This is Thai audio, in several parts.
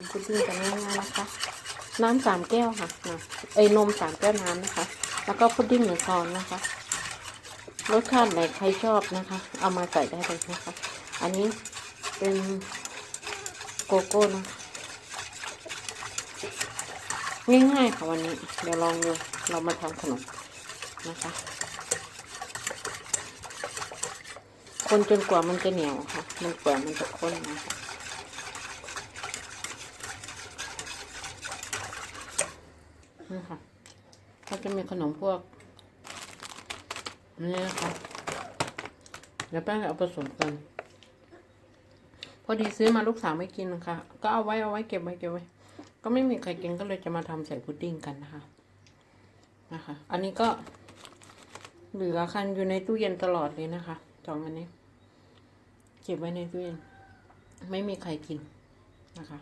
พุดดิ้งกันง่ายๆนะคะ น้ำสามแก้วค่ะนะเอ้ยนมสามแก้วน้ำนะคะ แล้วก็พุดดิ้งหนึ่งซองนะคะรสชาติไหนใครชอบนะคะ เอามาใส่ได้เลยนะคะ อันนี้เป็นโกโก้นะง่ายๆค่ะวันนี้ เดี๋ยวลองดูเรามาทำขนมนะคะ คนจนกว่ามันจะเหนียวค่ะ มันเปื่อยมันจะข้นนะคะ นี่ค่ะก็จะมีขนมพวกนี่นะคะเดี๋ยวแป้งจะเอาผสมกัน พอดีซื้อมาลูกสาวไม่กินนะคะ ก็เอาไว้เอาไว้เก็บไว้เก็บไว้ ก็ไม่มีใครกินก็เลยจะมาทำใส่พุดดิ้งกันนะคะนะคะ อันนี้ก็เหลือคันอยู่ในตู้เย็นตลอดเลยนะคะสองอันนี้ เก็บไว้ในตู้เย็น ไม่มีใครกินนะคะ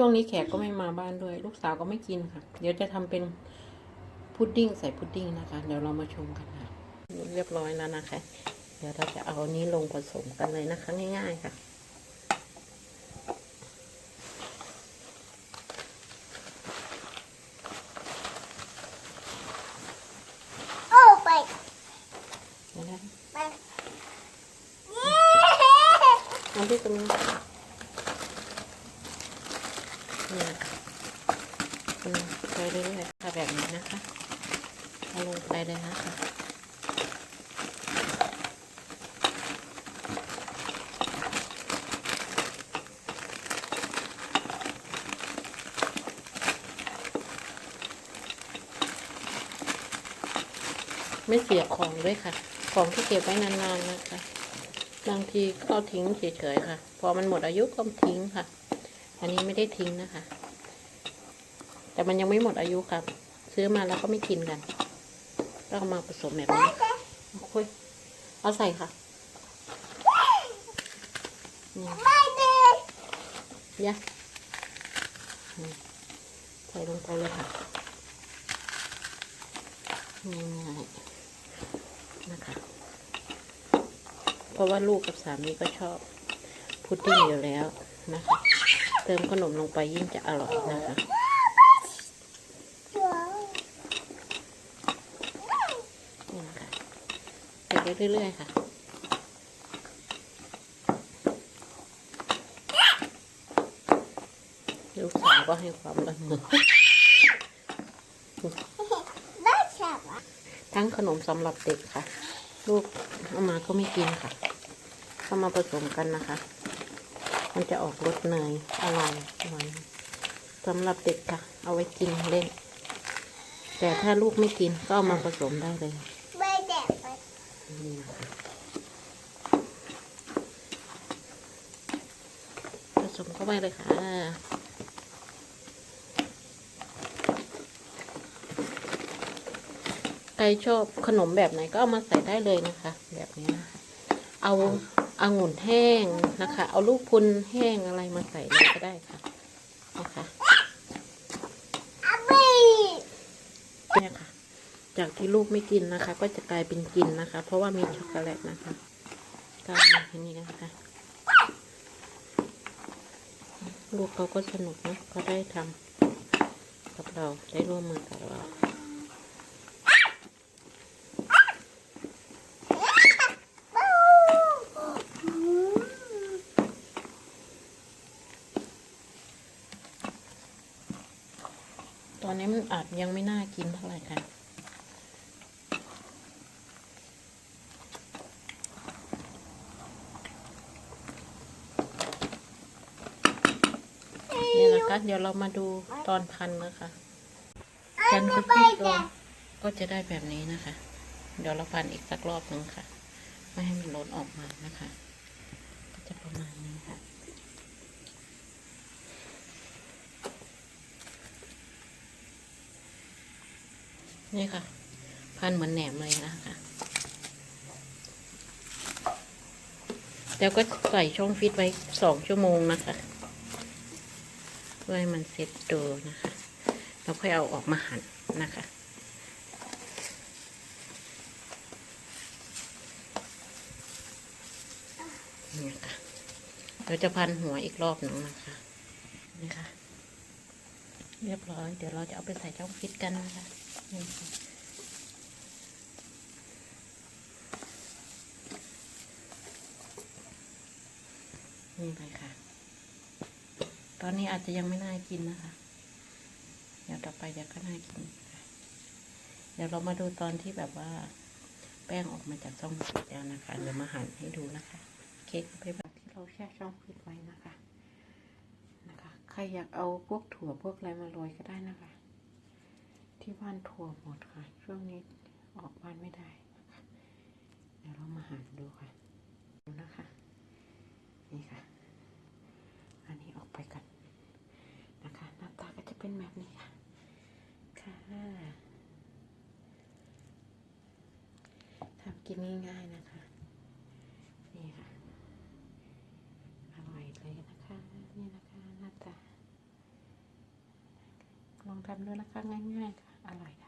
ช่วงนี้แขกก็ไม่มาบ้านด้วย ลูกสาวก็ไม่กินค่ะ เดี๋ยวจะทำเป็นพุดดิ้งใส่พุดดิ้งนะคะ เดี๋ยวเรามาชมกันค่ะเรียบร้อยแล้วนะคะ เดี๋ยวเราจะเอาอันนี้ลงผสมกันเลยนะคะ ง่าย ๆค่ะโอ้ไปเดี๋ยวนะไปน้ำพริกตรงนี้ นี่ค่ะอืมไปเรื่อยๆค่ะแบบนี้นะคะเอาลงไปเลยนะคะไม่เสียของด้วยค่ะ ของที่เก็บไว้นานๆนะคะ บางทีก็เอาทิ้งเฉยๆค่ะ พอมันหมดอายุก็ทิ้งค่ะ อันนี้ไม่ได้ทิ้งนะคะ แต่มันยังไม่หมดอายุครับ ซื้อมาแล้วก็ไม่กินกันก็เอามาผสมแบบนี้เอาคุยเอาใส่ค่ะนี่ไม่ดียะใส่ลงไปเลยค่ะง่ายๆนะคะ เพราะว่าลูกกับสามีก็ชอบพุดดิ้งอยู่แล้วนะคะ เติมขนมลงไปยิ่งจะอร่อยนะคะ นี่นะคะใส่ไปเรื่อยๆค่ะลูกสาวก็ให้ความร่วมมือได้ฉาบอะทั้งขนมสำหรับเด็กค่ะ ลูกเอามาก็ไม่กินค่ะเอามาผสมกันนะคะ มันจะออกรสเนยอร่อยอร่อยสำหรับเด็กค่ะ เอาไว้กินเล่น แต่ถ้าลูกไม่กินก็เอามาผสมได้เลยไม่แดกไปนี่นะคะผสมเข้าไปเลยค่ะใครชอบขนมแบบไหนก็เอามาใส่ได้เลยนะคะ แบบนี้ เอา อางุ่นแห้งนะคะ เอาลูกพุนแห้งอะไรมาใส่เลยก็ได้ค่ะนะคะอาบีเนี่ยค่ะ จากที่ลูกไม่กินนะคะ ก็จะกลายเป็นกินนะคะ เพราะว่ามีช็อกโกแลตนะคะก็มาที่นี่นะคะลูกเขาก็สนุกนะเขาได้ทำกับเราได้ร่วมมือกับเรา ตอนนี้มันอาจยังไม่น่ากินเท่าไหร่ค่ะนี่นะคะ เดี๋ยวเรามาดูตอนพันนะคะพันคุกกี้ตัวก็จะได้แบบนี้นะคะ เดี๋ยวเราพันอีกสักรอบหนึ่งค่ะ ไม่ให้มันล้นออกมานะคะ ก็จะประมาณนี้ค่ะ นี่ค่ะ พันเหมือนแหนมเลยนะคะแล้วก็ใส่ช่องฟิตไว้สองชั่วโมงนะคะเพื่อให้มันเซ็ตตัวนะคะแล้วค่อยเอาออกมาหั่นนะคะนี่ค่ะเราจะพันหัวอีกรอบหนึ่งนะคะนี่ค่ะเรียบร้อย เดี๋ยวเราจะเอาไปใส่ช่องฟิตกันนะคะ นี่ค่ะนี่เลยค่ะ ตอนนี้อาจจะยังไม่น่ากินนะคะ เดี๋ยวต่อไปเดี๋ยวก็น่ากิน เดี๋ยวเรามาดูตอนที่แบบว่า แป้งออกมาจากช่องฟิตแล้วนะคะ เดี๋ยวมาหั่นให้ดูนะคะ เค้กไปแบบที่เราแช่ช่องฟิตไว้นะคะ นะคะ ใครอยากเอาพวกถั่วพวกอะไรมาโรยก็ได้นะคะ ที่บ้านถั่วหมดค่ะ ช่วงนี้ออกบ้านไม่ได้นะคะเดี๋ยวเรามาหั่นดูค่ะดูนะคะ นี่ค่ะ อันนี้ออกไปกันนะคะหน้าตาก็จะเป็นแบบนี้ค่ะค่ะทำกินง่ายๆนะคะ นี่ค่ะ อร่อยเลยนะคะ นี่ ทำด้วยนะคะง่ายๆค่ะอร่อยค่ะ